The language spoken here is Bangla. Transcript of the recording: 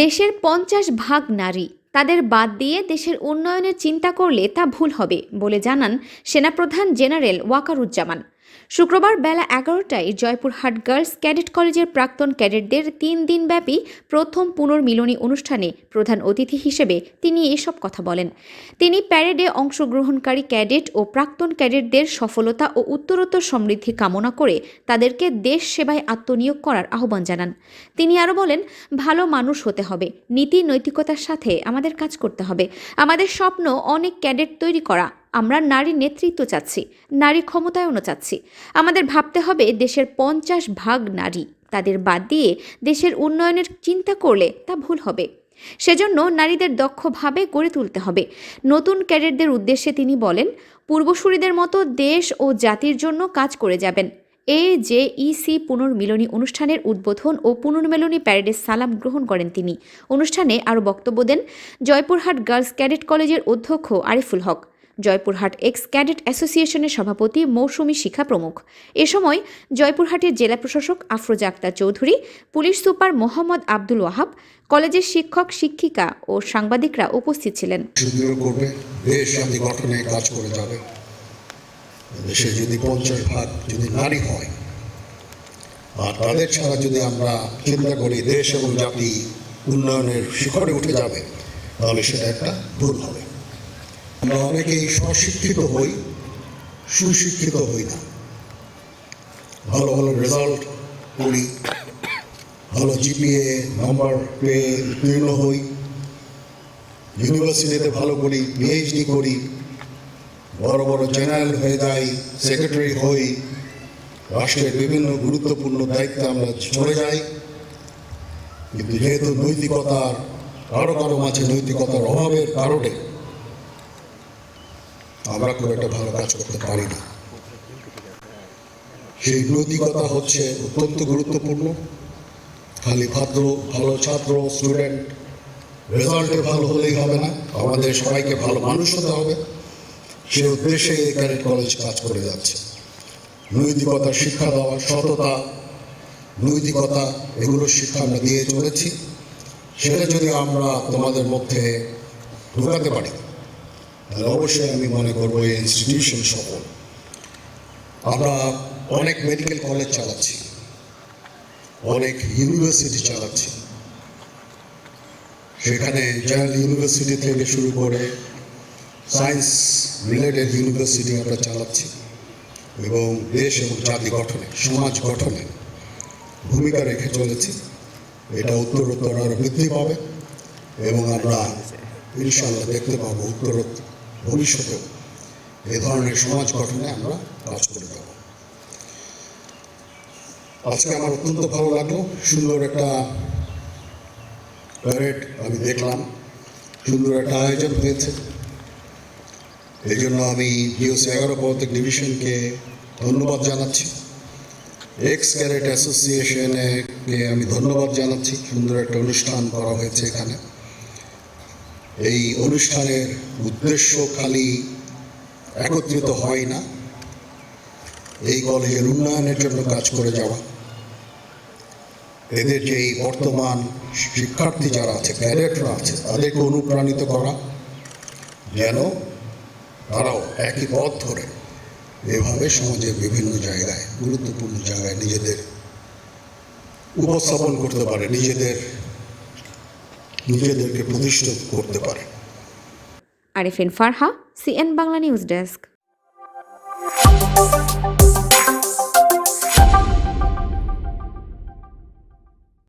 দেশের পঞ্চাশ ভাগ নারী। তাদের বাদ দিয়ে দেশের উন্নয়নের চিন্তা করলে তা ভুল হবে, বলে জানান সেনাপ্রধান জেনারেল ওয়াকারুজ্জামান। শুক্রবার বেলা এগারোটায় জয়পুরহাট গার্লস ক্যাডেট কলেজের প্রাক্তন ক্যাডেটদের তিন দিনব্যাপী প্রথম পুনর্মিলনী অনুষ্ঠানে প্রধান অতিথি হিসেবে তিনি এসব কথা বলেন। তিনি প্যারেডে অংশগ্রহণকারী ক্যাডেট ও প্রাক্তন ক্যাডেটদের সফলতা ও উত্তরোত্তর সমৃদ্ধি কামনা করে তাদেরকে দেশ সেবায় আত্মনিয়োগ করার আহ্বান জানান। তিনি আরও বলেন, ভালো মানুষ হতে হবে, নীতি নৈতিকতার সাথে আমাদের কাজ করতে হবে। আমাদের স্বপ্ন অনেক ক্যাডেট তৈরি করা আমরা নারী নেতৃত্ব চাচ্ছি, নারী ক্ষমতায়নও চাচ্ছি। আমাদের ভাবতে হবে দেশের পঞ্চাশ ভাগ নারী, তাদের বাদ দিয়ে দেশের উন্নয়নের চিন্তা করলে তা ভুল হবে। সেজন্য নারীদের দক্ষভাবে গড়ে তুলতে হবে। নতুন ক্যাডেটদের উদ্দেশ্যে তিনি বলেন, পূর্বসূরিদের মতো দেশ ও জাতির জন্য কাজ করে যাবেন। এ জে ইসি পুনর্মিলনী অনুষ্ঠানের উদ্বোধন ও পুনর্মিলনী প্যারেডের সালাম গ্রহণ করেন তিনি। অনুষ্ঠানে আরও বক্তব্য দেন জয়পুরহাট গার্লস ক্যাডেট কলেজের অধ্যক্ষ আরিফুল হক। জয়পুরহাট এক্স ক্যাডেট অ্যাসোসিয়েশনের সভাপতি মৌসুমী শিখা প্রমুখ। এ সময় জয়পুরহাটের জেলা প্রশাসক আফরোজা আক্তার চৌধুরী, পুলিশ সুপার মোহাম্মদ আব্দুল ওয়াহাব, কলেজের শিক্ষক, শিক্ষিকা ও সাংবাদিকরা উপস্থিত ছিলেন। দেশ যদি পঞ্চাশ ভাগ যদি নারী হয়, আর তাদের ছাড়া যদি আমরা চিন্তা করি দেশ এবং জাতি উন্নয়নের শিখরে উঠে যাবে, তাহলে সেটা একটা ভুল হবে। আমরা অনেকেই স্বশিক্ষিত হই, সুশিক্ষিত হই না। ভালো ভালো রেজাল্ট করি, ভালো জিপিএ নাম্বার পেয়ে উত্তীর্ণ হই ইউনিভার্সিটিতে ভালো করি পিএইচডি করি, বড় বড় জেনারেল হয়ে যাই সেক্রেটারি হই, রাষ্ট্রের বিভিন্ন গুরুত্বপূর্ণ দায়িত্বে আমরা চলে যাই। কিন্তু যেহেতু নৈতিকতার, কারও কারও মাঝে নৈতিকতার অভাবের কারণে আমরা খুব একটা ভালো কাজ করতে পারি না। সেই নৈতিকতা হচ্ছে অত্যন্ত গুরুত্বপূর্ণ। খালি ভাদ্র ভালো ছাত্র স্টুডেন্ট রেজাল্টে ভালো হলেই হবে না। আমাদের সবাইকে ভালো মানুষ হতে হবে। সে উদ্দেশ্যে এই ক্যাডেট কলেজ কাজ করে যাচ্ছে। নৈতিকতা, শিক্ষা দেওয়া সততা, নৈতিকতা এগুলোর শিক্ষা আমরা দিয়ে চলেছি। সেটা যদি আমরা তোমাদের মধ্যে ঢোকাতে পারি। তাহলে অবশ্যই আমি মনে করব এই ইনস্টিটিউশন সফল। আমরা অনেক মেডিকেল কলেজ চালাচ্ছি, অনেক ইউনিভার্সিটি চালাচ্ছি। সেখানে জেনারেল ইউনিভার্সিটি থেকে শুরু করে সায়েন্স রিলেটেড ইউনিভার্সিটি আমরা চালাচ্ছি এবং দেশ এবং জাতি গঠনে, সমাজ গঠনে ভূমিকা রেখে চলেছি। এটা উত্তরোত্তর আরও বৃদ্ধি পাবে এবং আমরা ইনশাল্লাহ দেখতে পাবো উত্তরোত্তর। ভবিষ্যতেও এ ধরনের সমাজ গঠনে আমরা কাজ করে যাব। আজকে আমার অত্যন্ত ভালো লাগল, সুন্দর একটা প্যারেড আমি দেখলাম, সুন্দর একটা আয়োজন হয়েছে। এই জন্য আমি জিওসি এগারো পদাতিক ডিভিশনকে ধন্যবাদ জানাচ্ছি। এক্স ক্যারেট অ্যাসোসিয়েশনে আমি ধন্যবাদ জানাচ্ছি, সুন্দর একটা অনুষ্ঠান করা হয়েছে এখানে। এই অনুষ্ঠানের উদ্দেশ্য খালি একত্রিত হয় না। এই কলেজের উন্নয়নের জন্য কাজ করে যাওয়া। এদের যে বর্তমান শিক্ষার্থী যারা আছে, ক্যাডেটরা আছে, তাদেরকে অনুপ্রাণিত করা। যেন তারাও একই পথ ধরে এভাবে সমাজের বিভিন্ন জায়গায়, গুরুত্বপূর্ণ জায়গায় নিজেদের উপস্থাপন করতে পারে, নিজেদের নিজেদেরকে প্রতিষ্ঠিত করতে পারে। Arifin Farha CN Bangla news desk.